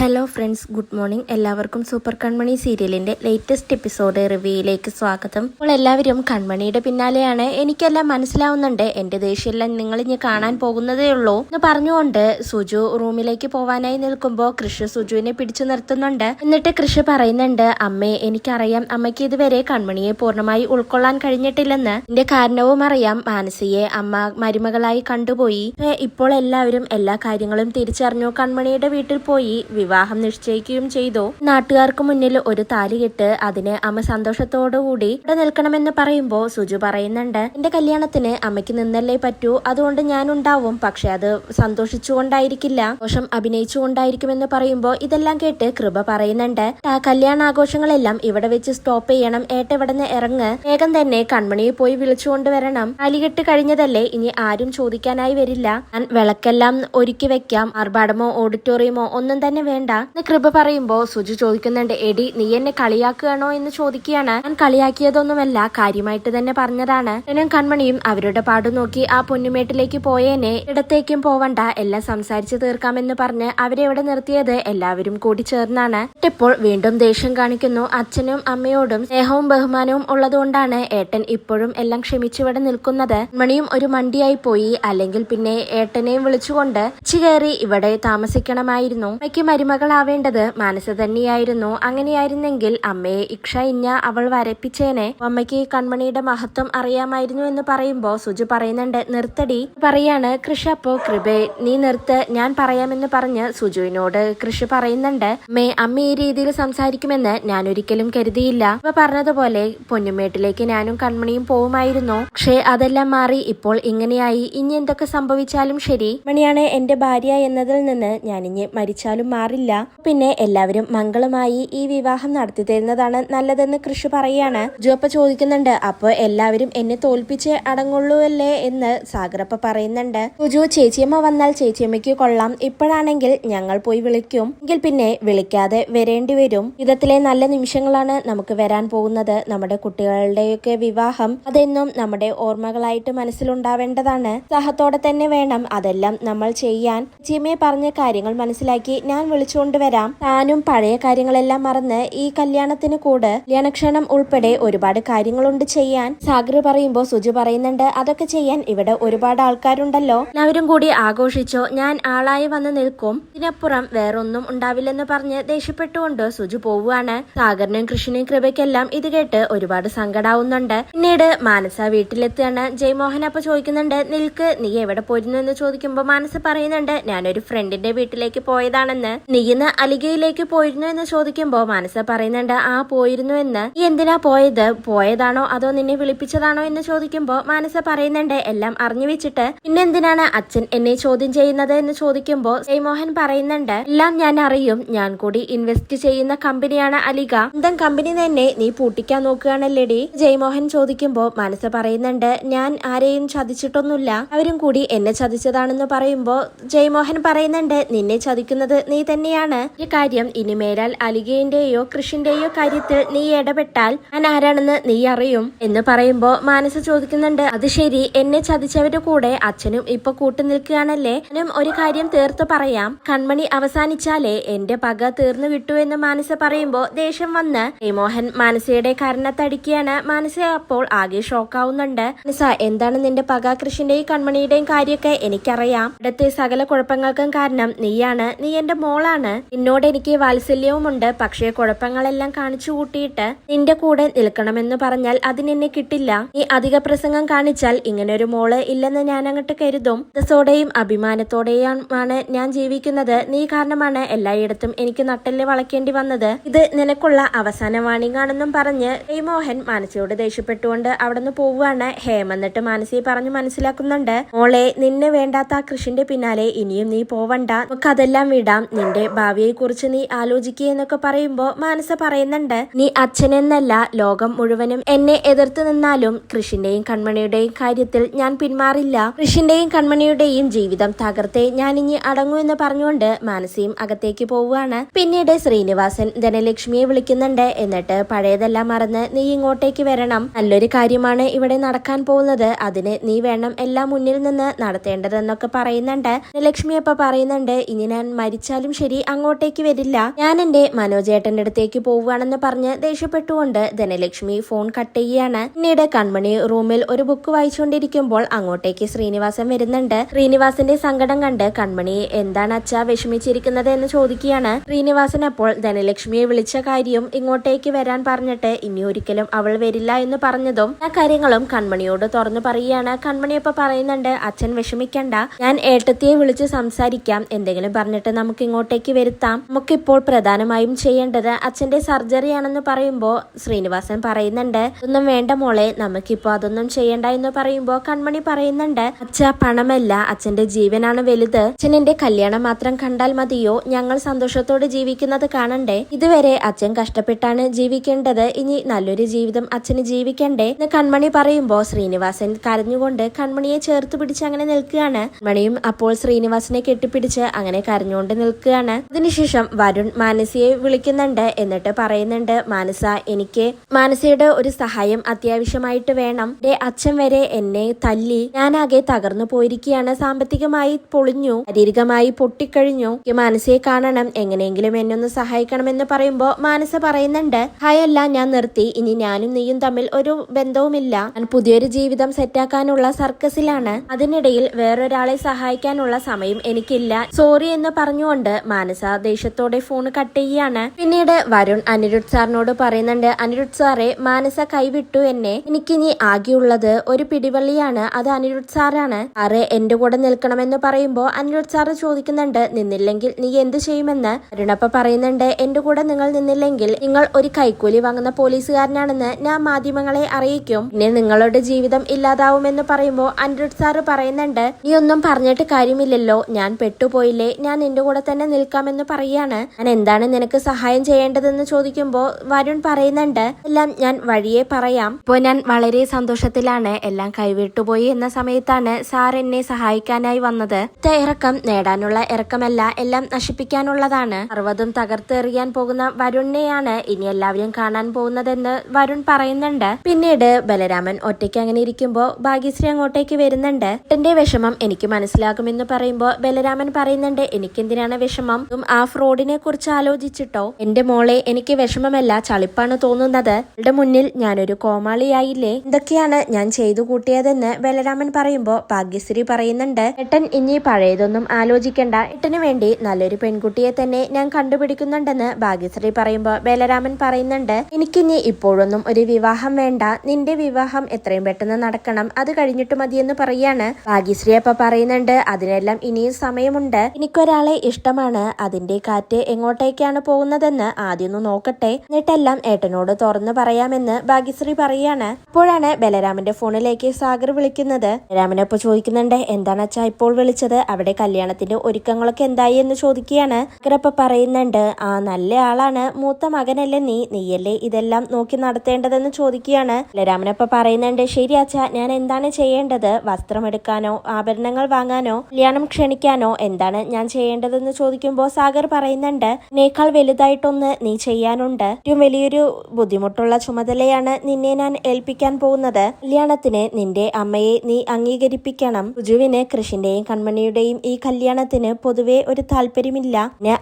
Hello friends good morning. എല്ലാവർക്കും super Kanmani സീരിയലിന്റെ latest episode റിവ്യൂയിലേക്ക് സ്വാഗതം. അപ്പോൾ എല്ലാവരും കൺമണിയുടെ പിന്നാലെയാണ്. എനിക്കെല്ലാം മനസ്സിലാവുന്നുണ്ട്. എന്റെ ദേഷ്യമെല്ലാം നിങ്ങൾ ഇനി കാണാൻ പോകുന്നതേ ഉള്ളൂ. എന്ന് പറഞ്ഞുകൊണ്ട് സുജു റൂമിലേക്ക് പോവാനായി നിൽക്കുമ്പോൾ കൃഷി സുജുവിനെ പിടിച്ചു നിർത്തുന്നുണ്ട്. എന്നിട്ട് കൃഷി പറയുന്നുണ്ട് അമ്മേ എനിക്കറിയാം അമ്മയ്ക്ക് ഇതുവരെ കൺമണിയെ പൂർണമായി ഉൾക്കൊള്ളാൻ കഴിഞ്ഞിട്ടില്ലെന്ന്. എന്റെ കാരണവും അറിയാം. മാനസിയെ അമ്മ മരുമകളായി കണ്ടുപോയി. ഇപ്പോൾ എല്ലാവരും എല്ലാ കാര്യങ്ങളും തിരിച്ചറിഞ്ഞു കൺമണിയുടെ വീട്ടിൽ പോയി. വിവാഹം നിശ്ചയിക്കുകയും ചെയ്തു. നാട്ടുകാർക്ക് മുന്നിൽ ഒരു താലി കെട്ട് അതിന് അമ്മ സന്തോഷത്തോടുകൂടി ഇവിടെ നിൽക്കണമെന്ന് പറയുമ്പോൾ സുജു പറയുന്നുണ്ട് എന്റെ കല്യാണത്തിന് അമ്മയ്ക്ക് നിന്നല്ലേ പറ്റൂ? അതുകൊണ്ട് ഞാൻ ഉണ്ടാവും. പക്ഷെ അത് സന്തോഷിച്ചുകൊണ്ടായിരിക്കില്ല. ദോഷം അഭിനയിച്ചുകൊണ്ടായിരിക്കുമെന്ന് പറയുമ്പോൾ ഇതെല്ലാം കേട്ട് കൃപ പറയുന്നുണ്ട്. കല്യാണാഘോഷങ്ങളെല്ലാം ഇവിടെ വെച്ച് സ്റ്റോപ്പ് ചെയ്യണം. ഏട്ട ഇവിടെ ഇറങ്ങ്. വേഗം തന്നെ കൺമണിയെ പോയി വിളിച്ചുകൊണ്ട് വരണം. താലികെട്ട് കഴിഞ്ഞതല്ലേ ഇനി ആരും ചോദിക്കാനായി വരില്ല. ഞാൻ വിളക്കെല്ലാം ഒരുക്കി വെക്കാം. ആർഭാടമോ ഓഡിറ്റോറിയമോ ഒന്നും തന്നെ വേണ്ട. എന്ന് കൃപ പറയുമ്പോ സുജു ചോദിക്കുന്നുണ്ട് എടി നീ എന്നെ കളിയാക്കുകയാണോ എന്ന് ചോദിക്കുകയാണ്. ഞാൻ കളിയാക്കിയതൊന്നുമല്ല കാര്യമായിട്ട് തന്നെ പറഞ്ഞതാണ്. ഞാനും കൺമണിയും അവരുടെ പാടു നോക്കി ആ പൊന്നുമേട്ടിലേക്ക് പോയേനെ. ഇടത്തേക്കും പോവണ്ട എല്ലാം സംസാരിച്ചു തീർക്കാമെന്ന് പറഞ്ഞ് അവരെ ഇവിടെ നിർത്തിയത് എല്ലാവരും കൂടി ചേർന്നാണ്. ഇപ്പോൾ വീണ്ടും ദേഷ്യം കാണിക്കുന്നു. അച്ഛനും അമ്മയോടും സ്നേഹവും ബഹുമാനവും ഉള്ളതുകൊണ്ടാണ് ഏട്ടൻ ഇപ്പോഴും എല്ലാം ക്ഷമിച്ചിവിടെ നിൽക്കുന്നത്. മണിയും ഒരു മണ്ടിയായി പോയി അല്ലെങ്കിൽ പിന്നെ ഏട്ടനെയും വിളിച്ചുകൊണ്ട് കയറി ഇവിടെ താമസിക്കണമായിരുന്നു. അമ്മയ്ക്ക് മരുമകളാവേണ്ടത് മനസ്സ് തന്നെയായിരുന്നു. അങ്ങനെയായിരുന്നെങ്കിൽ അമ്മയെ ഇക്ഷ ഇഞ്ഞ അവൾ വരപ്പിച്ചേനെ. അമ്മയ്ക്ക് കൺമണിയുടെ മഹത്വം അറിയാമായിരുന്നു എന്ന് പറയുമ്പോ സുജു പറയുന്നുണ്ട് നിർത്തടി. പറയാണ് കൃഷ അപ്പോ കൃപേ നീ നിർത്ത് ഞാൻ പറയാമെന്ന് പറഞ്ഞ് സുജുവിനോട് കൃഷി പറയുന്നുണ്ട് മേ അമ്മ ഈ രീതിയിൽ സംസാരിക്കുമെന്ന് ഞാൻ ഒരിക്കലും കരുതിയില്ല. അപ്പൊ പറഞ്ഞതുപോലെ പൊന്നുമേട്ടിലേക്ക് ഞാനും കൺമണിയും പോവുമായിരുന്നു. പക്ഷേ അതെല്ലാം മാറി ഇപ്പോൾ ഇങ്ങനെയായി. ഇനി എന്തൊക്കെ സംഭവിച്ചാലും ശരി. മണിയാണ് എന്റെ ഭാര്യ എന്നതിൽ നിന്ന് ഞാനിഞ്ഞ് മരിച്ചാലും മാറില്ല. പിന്നെ എല്ലാവരും മംഗളമായി ഈ വിവാഹം നടത്തി തരുന്നതാണ് നല്ലതെന്ന് കൃഷി പറയാണ്. ജോപ്പ ചോദിക്കുന്നുണ്ട് അപ്പൊ എല്ലാവരും എന്നെ തോൽപ്പിച്ച് അടങ്ങുള്ളൂ അല്ലേ? എന്ന് സാഗറപ്പ പറയുന്നുണ്ട്. കുജു ചേച്ചിയമ്മ വന്നാൽ ചേച്ചിയമ്മയ്ക്ക് കൊള്ളാം. ഇപ്പോഴാണെങ്കിൽ ഞങ്ങൾ പോയി വിളിക്കും. എങ്കിൽ പിന്നെ വിളിക്കാതെ വരേണ്ടി വരും. വിധത്തിലെ നല്ല നിമിഷങ്ങളാണ് നമുക്ക് വരാൻ പോകുന്നത്. നമ്മുടെ കുട്ടികളുടെയൊക്കെ വിവാഹം അതെന്നും നമ്മുടെ ഓർമ്മകളായിട്ട് മനസ്സിലുണ്ടാവേണ്ടതാണ്. സഹത്തോടെ തന്നെ വേണം അതെല്ലാം നമ്മൾ ചെയ്യാൻ. ചേച്ചിയമ്മയെ പറഞ്ഞ കാര്യങ്ങൾ മനസ്സിലാക്കി ഞാൻ വിളിച്ചുകൊണ്ട് വരാം. താനും പഴയ കാര്യങ്ങളെല്ലാം മറന്ന് ഈ കല്യാണത്തിന് കൂട് കല്യാണക്ഷണം ഉൾപ്പെടെ ഒരുപാട് കാര്യങ്ങളുണ്ട് ചെയ്യാൻ. സാഗർ പറയുമ്പോ സുജു പറയുന്നുണ്ട് അതൊക്കെ ചെയ്യാൻ ഇവിടെ ഒരുപാട് ആൾക്കാരുണ്ടല്ലോ. എല്ലാവരും കൂടി ആഘോഷിച്ചോ ഞാൻ ആളായി വന്ന് നിൽക്കും. ഇതിനപ്പുറം വേറൊന്നും ഉണ്ടാവില്ലെന്ന് പറഞ്ഞ് ദേഷ്യപ്പെട്ടുകൊണ്ട് സുജു പോവുകയാണ്. സാഗറിനും കൃഷ്ണനും കൃപയ്ക്കെല്ലാം ഇത് കേട്ട് ഒരുപാട് സങ്കടാവുന്നുണ്ട്. പിന്നീട് മാനസ വീട്ടിലെത്തുകയാണ്. ജയ്മോഹൻ അപ്പൊ ചോദിക്കുന്നുണ്ട് നിൽക്ക് നീ എവിടെ പോയിരുന്നു? എന്ന് ചോദിക്കുമ്പോ മാനസ പറയുന്നുണ്ട് ഞാനൊരു ഫ്രണ്ടിന്റെ വീട്ടിലേക്ക് പോയതാണെന്ന്. നീ ഇന്ന് അലിഗയിലേക്ക് പോയിരുന്നു എന്ന് ചോദിക്കുമ്പോ മനസ്സ് പറയുന്നുണ്ട് ആ പോയിരുന്നു എന്ന്. നീ എന്തിനാ പോയത്? പോയതാണോ അതോ നിന്നെ വിളിപ്പിച്ചതാണോ എന്ന് ചോദിക്കുമ്പോ മനസ്സ് പറയുന്നുണ്ട് എല്ലാം അറിഞ്ഞു വെച്ചിട്ട് പിന്നെന്തിനാണ് അച്ഛൻ എന്നെ ചോദ്യം ചെയ്യുന്നത്? എന്ന് ചോദിക്കുമ്പോ ജയ്മോഹൻ പറയുന്നുണ്ട് എല്ലാം ഞാൻ അറിയും. ഞാൻ കൂടി ഇൻവെസ്റ്റ് ചെയ്യുന്ന കമ്പനിയാണ് അലിഗ. സ്വന്തം കമ്പനി തന്നെ നീ പൂട്ടിക്കാൻ നോക്കുകയാണല്ലേടി? ജയ്മോഹൻ ചോദിക്കുമ്പോ മനസ്സ് പറയുന്നുണ്ട് ഞാൻ ആരെയും ചതിച്ചിട്ടൊന്നുമില്ല. അവരും കൂടി എന്നെ ചതിച്ചതാണെന്ന് പറയുമ്പോ ജയ്മോഹൻ പറയുന്നുണ്ട് നിന്നെ ചതിക്കുന്നത് നീ തന്നെയാണ്. ഈ കാര്യം ഇനി മേലാൽ അലികയുടെയോ കൃഷിന്റെയോ കാര്യത്തിൽ നീ ഇടപെട്ടാൽ ഞാൻ ആരാണെന്ന് നീ അറിയും എന്ന് പറയുമ്പോ മാനസ ചോദിക്കുന്നുണ്ട്. അത് ശരി എന്നെ ചതിച്ചവരുടെ കൂടെ അച്ഛനും ഇപ്പൊ കൂട്ടു നിൽക്കുകയാണല്ലേ? ഞാനും ഒരു കാര്യം തീർത്ത് പറയാം. കൺമണി അവസാനിച്ചാലേ എന്റെ പക തീർന്നു കിട്ടൂ എന്ന് മാനസ പറയുമ്പോ ദേഷ്യം വന്ന് മോഹൻ മാനസയുടെ കരണത്തടിക്കുകയാണ് മാനസ അപ്പോൾ ആകെ ഷോക്കാവുന്നുണ്ട്. മാനസ എന്താണ് നിന്റെ പക കൃഷിന്റെയും കൺമണിയുടെയും കാര്യമൊക്കെ എനിക്കറിയാം. ഇവിടത്തെ സകല കുഴപ്പങ്ങൾക്കും കാരണം നീയാണ്. നീ എന്റെ മോളാണ് നിന്നോട് എനിക്ക് വാത്സല്യവുമുണ്ട്. പക്ഷേ കുഴപ്പങ്ങളെല്ലാം കാണിച്ചു കൂട്ടിയിട്ട് നിന്റെ കൂടെ നിൽക്കണമെന്ന് പറഞ്ഞാൽ അതിനെന്നെ കിട്ടില്ല. നീ അധിക പ്രസംഗം കാണിച്ചാൽ ഇങ്ങനെ ഒരു മോൾ ഇല്ലെന്ന് ഞാൻ അങ്ങോട്ട് കരുതും. ദസോടെയും അഭിമാനത്തോടെയുമാണ് ഞാൻ ജീവിക്കുന്നത്. നീ കാരണമാണ് എല്ലായിടത്തും എനിക്ക് നട്ടൽ വളയ്ക്കേണ്ടി വന്നത്. ഇത് നിനക്കുള്ള അവസാന വാണിങ്ങാണെന്നും പറഞ്ഞ് മോഹൻ മാനസിയോട് ദേഷ്യപ്പെട്ടുകൊണ്ട് അവിടെ നിന്ന് പോവുകയാണ്. ഹേം എന്നിട്ട് മാനസിയെ പറഞ്ഞു മനസ്സിലാക്കുന്നുണ്ട്. മോളെ നിന്നെ വേണ്ടാത്ത കൃഷിന്റെ പിന്നാലെ ഇനിയും നീ പോവണ്ട. നമുക്കതെല്ലാം വിടാം. നിന്റെ ഭാവിയെ കുറിച്ച് നീ ആലോചിക്കുക എന്നൊക്കെ പറയുമ്പോ മാനസ പറയുന്നുണ്ട് നീ അച്ഛനെന്നല്ല ലോകം മുഴുവനും എന്നെ എതിർത്ത് നിന്നാലും കൃഷിന്റെയും കൺമണിയുടെയും കാര്യത്തിൽ ഞാൻ പിന്മാറില്ല. കൃഷിന്റെയും കൺമണിയുടെയും ജീവിതം തകർത്തേ ഞാൻ ഇനി അടങ്ങൂ എന്ന് പറഞ്ഞുകൊണ്ട് മാനസിയും അകത്തേക്ക് പോവുകയാണ്. പിന്നീട് ശ്രീനിവാസൻ ധനലക്ഷ്മിയെ വിളിക്കുന്നുണ്ട്. എന്നിട്ട് പഴയതെല്ലാം മറന്ന് നീ ഇങ്ങോട്ടേക്ക് വരണം. നല്ലൊരു കാര്യമാണ് ഇവിടെ നടക്കാൻ പോകുന്നത്. അതിന് നീ വേണം എല്ലാം മുന്നിൽ നിന്ന് നടത്തേണ്ടതെന്നൊക്കെ പറയുന്നുണ്ട്. ധനലക്ഷ്മി അപ്പ പറയുന്നുണ്ട് ഇനി ഞാൻ മരിച്ചാലും ശരി കാശ്മീരി അങ്ങോട്ടേക്ക് വരില്ല. ഞാൻ എന്റെ മനോജേട്ടന്റെ അടുത്തേക്ക് പോവുകയാണെന്ന് പറഞ്ഞ് ദേഷ്യപ്പെട്ടുകൊണ്ട് ധനലക്ഷ്മി ഫോൺ കട്ട് ചെയ്യുകയാണ്. പിന്നീട് കൺമണി റൂമിൽ ഒരു ബുക്ക് വായിച്ചുകൊണ്ടിരിക്കുമ്പോൾ അങ്ങോട്ടേക്ക് ശ്രീനിവാസൻ വരുന്നുണ്ട്. ശ്രീനിവാസന്റെ സങ്കടം കണ്ട് കൺമണി എന്താണ് അച്ഛ വിഷമിച്ചിരിക്കുന്നത് എന്ന് ചോദിക്കുകയാണ്. ശ്രീനിവാസൻ അപ്പോൾ ധനലക്ഷ്മിയെ വിളിച്ച കാര്യം ഇങ്ങോട്ടേക്ക് വരാൻ പറഞ്ഞിട്ട് ഇനി ഒരിക്കലും അവൾ വരില്ല എന്ന് പറഞ്ഞതും ആ കാര്യങ്ങളും കൺമണിയോട് തുറന്നു പറയുകയാണ്. കൺമണി അപ്പൊ പറയുന്നുണ്ട് അച്ഛൻ വിഷമിക്കണ്ട. ഞാൻ ഏട്ടത്തിയെ വിളിച്ച് സംസാരിക്കാം. എന്തെങ്കിലും പറഞ്ഞിട്ട് നമുക്ക് ഇങ്ങോട്ടേക്ക് വരുത്താം. നമുക്കിപ്പോൾ പ്രധാനമായും ചെയ്യേണ്ടത് അച്ഛന്റെ സർജറി ആണെന്ന് പറയുമ്പോൾ ശ്രീനിവാസൻ പറയുന്നുണ്ട് ഒന്നും വേണ്ട മോളെ നമുക്കിപ്പോ അതൊന്നും ചെയ്യണ്ട എന്ന് പറയുമ്പോൾ കൺമണി പറയുന്നുണ്ട് അച്ഛ പണമല്ല അച്ഛന്റെ ജീവനാണ് വലുത്. അച്ഛൻ എന്റെ കല്യാണം മാത്രം കണ്ടാൽ മതിയോ? ഞങ്ങൾ സന്തോഷത്തോടെ ജീവിക്കുന്നത് കാണണ്ടേ? ഇതുവരെ അച്ഛൻ കഷ്ടപ്പെട്ടാണ് ജീവിക്കേണ്ടത്. ഇനി നല്ലൊരു ജീവിതം അച്ഛന് ജീവിക്കണ്ടേ? എന്ന് കൺമണി പറയുമ്പോൾ ശ്രീനിവാസൻ കരഞ്ഞുകൊണ്ട് കൺമണിയെ ചേർത്ത് പിടിച്ച് അങ്ങനെ നിൽക്കുകയാണ്. കൺമണിയും അപ്പോൾ ശ്രീനിവാസനെ കെട്ടിപ്പിടിച്ച് അങ്ങനെ കരഞ്ഞുകൊണ്ട് നിൽക്കുകയാണ്. അതിനുശേഷം വരുൺ മാനസിയെ വിളിക്കുന്നുണ്ട്. എന്നിട്ട് പറയുന്നുണ്ട് മാനസ എനിക്ക് മാനസയുടെ ഒരു സഹായം അത്യാവശ്യമായിട്ട് വേണം. എന്റെ അച്ഛൻ വരെ എന്നെ തല്ലി ഞാനാകെ തകർന്നു പോയിരിക്കുകയാണ്. സാമ്പത്തികമായി പൊളിഞ്ഞു ശാരീരികമായി പൊട്ടിക്കഴിഞ്ഞു. മാനസയെ കാണണം. എങ്ങനെയെങ്കിലും എന്നെ ഒന്ന് സഹായിക്കണമെന്ന് പറയുമ്പോ മാനസ പറയുന്നുണ്ട് ഹായല്ല ഞാൻ നിർത്തി. ഇനി ഞാനും നീയും തമ്മിൽ ഒരു ബന്ധവുമില്ല. ഞാൻ പുതിയൊരു ജീവിതം സെറ്റാക്കാനുള്ള സർക്കസിലാണ്. അതിനിടയിൽ വേറൊരാളെ സഹായിക്കാനുള്ള സമയം എനിക്കില്ല. സോറി എന്ന് പറഞ്ഞുകൊണ്ട് മാനസ ദേഷ്യത്തോടെ ഫോൺ കട്ട് ചെയ്യാണ്. പിന്നീട് വരുൺ അനിരുദ്ധ് സാറിനോട് പറയുന്നുണ്ട് അനിരുദ്ധ് സാറെ മാനസ കൈവിട്ടു എന്നെ. എനിക്കിനി ആകെയുള്ളത് ഒരു പിടിവള്ളിയാണ്. അത് അനിരുദ്ധ് സാറാണ്. സാറ് എന്റെ കൂടെ നിൽക്കണമെന്ന് പറയുമ്പോൾ അനിരുദ്ധ് സാറ് ചോദിക്കുന്നുണ്ട് നിന്നില്ലെങ്കിൽ നീ എന്ത് ചെയ്യുമെന്ന്? അരുണപ്പ പറയുന്നുണ്ട് എന്റെ കൂടെ നിങ്ങൾ നിന്നില്ലെങ്കിൽ നിങ്ങൾ ഒരു കൈക്കൂലി വാങ്ങുന്ന പോലീസുകാരനാണെന്ന് ഞാൻ മാധ്യമങ്ങളെ അറിയിക്കും. പിന്നെ നിങ്ങളുടെ ജീവിതം ഇല്ലാതാവുമെന്ന് പറയുമ്പോൾ അനിരുദ്ധ് സാറ് പറയുന്നുണ്ട് നീ ഒന്നും പറഞ്ഞിട്ട് കാര്യമില്ലല്ലോ. ഞാൻ പെട്ടുപോയില്ലേ? ഞാൻ നിന്റെ കൂടെ തന്നെ നിൽക്കാമെന്ന് പറയാണ്. ഞാൻ എന്താണ് നിനക്ക് സഹായം ചെയ്യേണ്ടതെന്ന് ചോദിക്കുമ്പോൾ വരുൺ പറയുന്നുണ്ട്. എല്ലാം ഞാൻ വഴിയെ പറയാം. ഇപ്പോൾ ഞാൻ വളരെ സന്തോഷത്തിലാണ്. എല്ലാം കൈവിട്ടുപോയി എന്ന സമയത്താണ് സാർ എന്നെ സഹായിക്കാനായി വന്നത്. ഇറക്കം നേടാനുള്ള ഇറക്കമല്ല എല്ലാം നശിപ്പിക്കാനുള്ളതാണ്. പർവതം തകർത്തെറിയാൻ പോകുന്ന വരുണിനെയാണ് ഇനി എല്ലാവരും കാണാൻ പോകുന്നതെന്ന് വരുൺ പറയുന്നുണ്ട്. പിന്നീട് ബലരാമൻ ഒറ്റയ്ക്ക് അങ്ങനെ ഇരിക്കുമ്പോൾ ഭാഗ്യശ്രീ അങ്ങോട്ടേക്ക് വരുന്നുണ്ട്. എന്റെ വിഷമം എനിക്ക് മനസ്സിലാകുമെന്ന് പറയുമ്പോൾ ബലരാമൻ പറയുന്നുണ്ട് എനിക്കെന്തിനാണ് വിഷമം? ഇതും ആ ഫ്രോഡിനെ കുറിച്ച് ആലോചിച്ചിട്ടോ? എന്റെ മോളെ എനിക്ക് വിഷമമല്ല ചളിപ്പാണ് തോന്നുന്നത്. അവളുടെ മുന്നിൽ ഞാനൊരു കോമാളിയായില്ലേ? എന്തൊക്കെയാണ് ഞാൻ ചെയ്തു കൂട്ടിയതെന്ന് ബലരാമൻ പറയുമ്പോൾ ഭാഗ്യശ്രീ പറയുന്നുണ്ട്. ഏട്ടൻ ഇനി പഴയതൊന്നും ആലോചിക്കണ്ട. ഏട്ടന് വേണ്ടി നല്ലൊരു പെൺകുട്ടിയെ തന്നെ ഞാൻ കണ്ടുപിടിക്കുന്നുണ്ടെന്ന് ഭാഗ്യശ്രീ പറയുമ്പോൾ ബലരാമൻ പറയുന്നുണ്ട്. എനിക്കിനി ഇപ്പോഴൊന്നും ഒരു വിവാഹം വേണ്ട. നിന്റെ വിവാഹം എത്രയും പെട്ടെന്ന് നടക്കണം. അത് കഴിഞ്ഞിട്ട് മതിയെന്ന് പറയാണ്. ഭാഗ്യശ്രീ അപ്പ പറയുന്നുണ്ട് അതിനെല്ലാം ഇനിയും സമയമുണ്ട്. എനിക്കൊരാളെ ഇഷ്ടമാണ്. അതിന്റെ കാറ്റ് എങ്ങോട്ടേക്കാണ് പോകുന്നതെന്ന് ആദ്യം നോക്കട്ടെ. എന്നിട്ടെല്ലാം ഏട്ടനോട് തുറന്നു പറയാമെന്ന് ഭാഗ്യശ്രീ പറയാണ്. അപ്പോഴാണ് ബലരാമന്റെ ഫോണിലേക്ക് സാഗർ വിളിക്കുന്നത്. ബലരാമനപ്പൊ ചോദിക്കുന്നുണ്ട് എന്താണ് അച്ഛാ ഇപ്പോൾ വിളിച്ചത്? അവിടെ കല്യാണത്തിന്റെ ഒരുക്കങ്ങളൊക്കെ എന്തായി? എന്ന് ചോദിക്കുകയാണ്. അക്കരപ്പ പറയുന്നുണ്ട് ആ നല്ല ആളാണ്. മൂത്ത മകനല്ലേ നീ? നീയല്ലേ ഇതെല്ലാം നോക്കി നടത്തേണ്ടതെന്ന് ചോദിക്കുകയാണ്. ബലരാമനപ്പ പറയുന്നുണ്ട് ശരി അച്ഛാ ഞാൻ എന്താണ് ചെയ്യേണ്ടത്? വസ്ത്രം എടുക്കാനോ ആഭരണങ്ങൾ വാങ്ങാനോ കല്യാണം ക്ഷണിക്കാനോ? എന്താണ് ഞാൻ ചെയ്യേണ്ടതെന്ന് ചോദിക്കുമ്പോൾ സാഗർ പറയുന്നുണ്ട് നേക്കാൾ വലുതായിട്ടൊന്ന് നീ ചെയ്യാനുണ്ട്. ഏറ്റവും വലിയൊരു ബുദ്ധിമുട്ടുള്ള ചുമതലയാണ് നിന്നെ ഞാൻ ഏൽപ്പിക്കാൻ പോകുന്നത്. കല്യാണത്തിന് നിന്റെ അമ്മയെ നീ അംഗീകരിപ്പിക്കണം. സുജുവിന് കൃഷിന്റെയും കൺമണിയുടെയും ഈ കല്യാണത്തിന് പൊതുവെ ഒരു താല്പര്യമില്ല.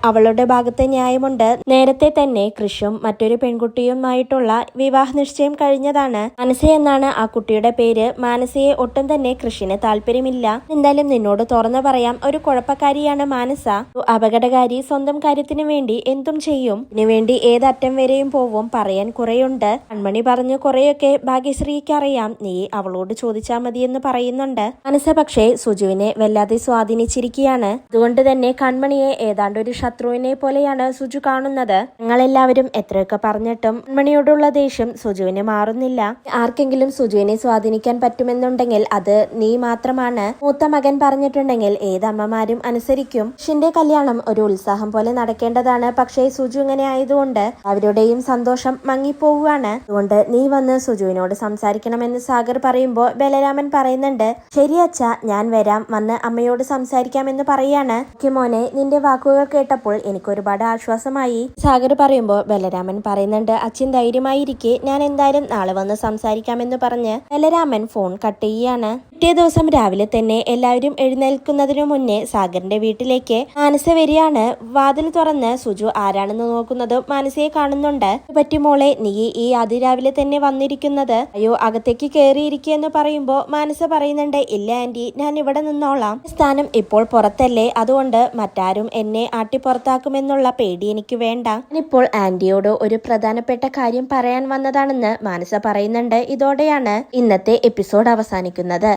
അവളുടെ ഭാഗത്തെ ന്യായമുണ്ട്. നേരത്തെ തന്നെ കൃഷും മറ്റൊരു പെൺകുട്ടിയുമായിട്ടുള്ള വിവാഹ നിശ്ചയം കഴിഞ്ഞതാണ്. മാനസ എന്നാണ് ആ കുട്ടിയുടെ പേര്. മാനസയെ ഒട്ടും തന്നെ കൃഷിന് താല്പര്യമില്ല. എന്തായാലും നിന്നോട് തുറന്നു പറയാം. ഒരു കുഴപ്പക്കാരിയാണ് മാനസ. ഒരു അപകടകാരി സ്വന്തം കാര്യത്തിന് വേണ്ടി എന്തും ചെയ്യും. ഇതിനു വേണ്ടി ഏതറ്റം വരെയും പോവും പറയാൻ കുറെയുണ്ട്. കൺമണി പറഞ്ഞു കുറെയൊക്കെ ഭാഗ്യശ്രീക്ക് അറിയാം. നീ അവളോട് ചോദിച്ചാൽ മതിയെന്ന് പറയുന്നുണ്ട്. മനസ്സ പക്ഷേ സുജുവിനെ വല്ലാതെ സ്വാധീനിച്ചിരിക്കുകയാണ്. അതുകൊണ്ട് തന്നെ കൺമണിയെ ഏതാണ്ട് ഒരു ശത്രുവിനെ പോലെയാണ് സുജു കാണുന്നത്. ഞങ്ങളെല്ലാവരും എത്രയൊക്കെ പറഞ്ഞിട്ടും കൺമണിയോടുള്ള ദേഷ്യം സുജുവിനെ മാറുന്നില്ല. ആർക്കെങ്കിലും സുജുവിനെ സ്വാധീനിക്കാൻ പറ്റുമെന്നുണ്ടെങ്കിൽ അത് നീ മാത്രമാണ്. മൂത്ത മകൻ പറഞ്ഞിട്ടുണ്ടെങ്കിൽ ഏതമ്മമാരും അനുസരിക്കും. ഷിന്റെ കല്യാണം ഒരു ഉത്സാഹം പോലെ നടക്കേണ്ടതാണ്. പക്ഷേ സുജു ഇങ്ങനെ ആയതുകൊണ്ട് അവരുടെയും സന്തോഷം മങ്ങിപ്പോവുകയാണ്. അതുകൊണ്ട് നീ വന്ന് സുജുവിനോട് സംസാരിക്കണമെന്ന് സാഗർ പറയുമ്പോൾ ബലരാമൻ പറയുന്നുണ്ട് ശരി അച്ഛ ഞാൻ വരാം. വന്ന് അമ്മയോട് സംസാരിക്കാമെന്ന് പറയാണ്. "ഓക്കേ മോനെ നിന്റെ വാക്കുകൾ കേട്ടപ്പോൾ എനിക്ക് ഒരുപാട് ആശ്വാസമായി. സാഗർ പറയുമ്പോൾ ബലരാമൻ പറയുന്നുണ്ട് അച്ഛൻ ധൈര്യമായിരിക്കെ. ഞാൻ എന്തായാലും നാളെ വന്ന് സംസാരിക്കാമെന്ന് പറഞ്ഞ് ബലരാമൻ ഫോൺ കട്ട് ചെയ്യാണ് പിറ്റേ ദിവസം രാവിലെ തന്നെ എല്ലാവരും എഴുന്നേൽക്കുന്നതിനു മുന്നേ സാഗറിന്റെ വീട്ടിലേക്ക് മാനസ വരികയാണ്. വാതിൽ തുറന്ന് സുജു ആരാണെന്ന് നോക്കുന്നത് മാനസയെ കാണുന്നുണ്ട്. പറ്റി മോളെ? നീ ഈ അതിരാവിലെ തന്നെ വന്നിരിക്കുന്നത്? അയ്യോ അകത്തേക്ക് കയറിയിരിക്കുകയെന്ന് പറയുമ്പോ മാനസ പറയുന്നുണ്ട് ഇല്ല ആന്റി ഞാൻ ഇവിടെ നിന്നോളാം. സ്ഥാനം ഇപ്പോൾ പുറത്തല്ലേ? അതുകൊണ്ട് മറ്റാരും എന്നെ ആട്ടി പുറത്താക്കുമെന്നുള്ള പേടി എനിക്ക് വേണ്ട. ഞാനിപ്പോൾ ആന്റിയോട് ഒരു പ്രധാനപ്പെട്ട കാര്യം പറയാൻ വന്നതാണെന്ന് മാനസ പറയുന്നുണ്ട്. ഇതോടെയാണ് ഇന്നത്തെ എപ്പിസോഡ് അവസാനിക്കുന്നത്.